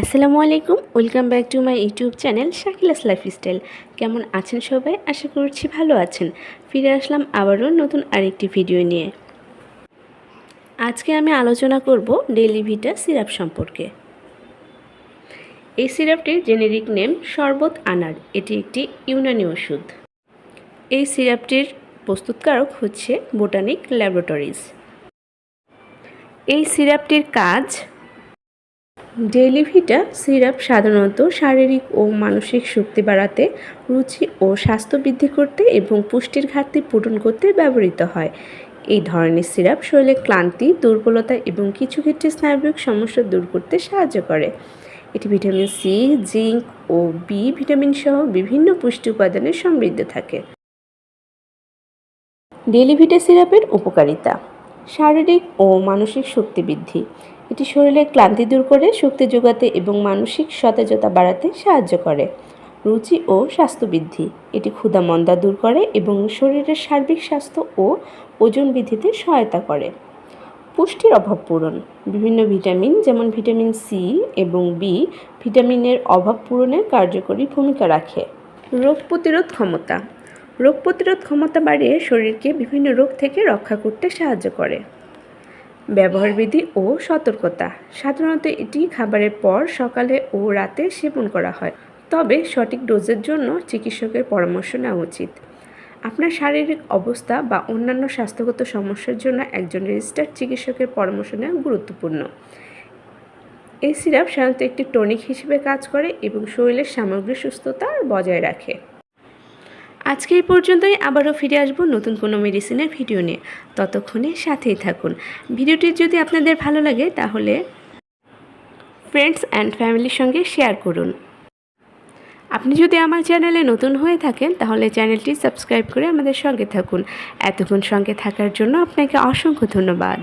আসসালামু আলাইকুম, welcome back to my YouTube channel Shakila's lifestyle. কেমন আছেন সবাই? আশা করছি ভালো আছেন। ফিরে আসলাম আবারও নতুন আরেকটি ভিডিও নিয়ে। আজকে আমি আলোচনা করব ডেলি ভিটা সিরাপ সম্পর্কে। এই সিরাপটির জেনেরিক নেম শরবত আনার। এটি একটি ইউনানি ওষুধ। এই সিরাপটির প্রস্তুতকারক হচ্ছে বোটানিক ল্যাবরেটরিজ। এই সিরাপটির কাজ ডেলিভিটা সিরাপ সাধারণত শারীরিক ও মানসিক শক্তি বাড়াতে, রুচি ও স্বাস্থ্য বৃদ্ধি করতে এবং পুষ্টির ঘাটতি পূরণ করতে ব্যবহৃত হয়। এই ধরনের সিরাপ শরীরে ক্লান্তি, দুর্বলতা এবং কিছু ক্ষেত্রে স্নায়বিক সমস্যা দূর করতে সাহায্য করে। এটি ভিটামিন সি, জিঙ্ক ও বি ভিটামিন সহ বিভিন্ন পুষ্টি উপাদানে সমৃদ্ধ থাকে। ডেলিভিটা সিরাপের উপকারিতা, শারীরিক ও মানসিক শক্তি বৃদ্ধি। এটি শরীরের ক্লান্তি দূর করে, শক্তি যোগাতে এবং মানসিক সতেজতা বাড়াতে সাহায্য করে। রুচি ও স্বাস্থ্য বৃদ্ধি এটি ক্ষুধা মন্দা দূর করে এবং শরীরের সার্বিক স্বাস্থ্য ও ওজন বৃদ্ধিতে সহায়তা করে। পুষ্টির অভাব পূরণ, বিভিন্ন ভিটামিন যেমন ভিটামিন সি এবং বি ভিটামিনের অভাব পূরণে কার্যকরী ভূমিকা রাখে। রোগ প্রতিরোধ ক্ষমতা, রোগ প্রতিরোধ ক্ষমতা বাড়িয়ে শরীরকে বিভিন্ন রোগ থেকে রক্ষা করতে সাহায্য করে। ব্যবহার বিধি ও সতর্কতা। সাধারণত এটি খাবারের পর সকালে ও রাতে সেবন করা হয়। তবে সঠিক ডোজের জন্য চিকিৎসকের পরামর্শ নেওয়া উচিত। আপনার শারীরিক অবস্থা বা অন্যান্য স্বাস্থ্যগত সমস্যার জন্য একজন রেজিস্টার্ড চিকিৎসকের পরামর্শ নেওয়া গুরুত্বপূর্ণ। এই সিরাপ সাধারণত একটি টনিক হিসেবে কাজ করে এবং শরীরের সামগ্রিক সুস্থতা বজায় রাখে। আজকে এই পর্যন্তই, আবারও ফিরে আসব নতুন কোনো মেডিসিনের ভিডিও নিয়ে। ততক্ষণে সাথেই থাকুন। ভিডিওটি যদি আপনাদের ভালো লাগে, তাহলে ফ্রেন্ডস অ্যান্ড ফ্যামিলির সঙ্গে শেয়ার করুন। আপনি যদি আমার চ্যানেলে নতুন হয়ে থাকেন, তাহলে চ্যানেলটি সাবস্ক্রাইব করে আমাদের সঙ্গে থাকুন। এতক্ষণ সঙ্গে থাকার জন্য আপনাকে অসংখ্য ধন্যবাদ।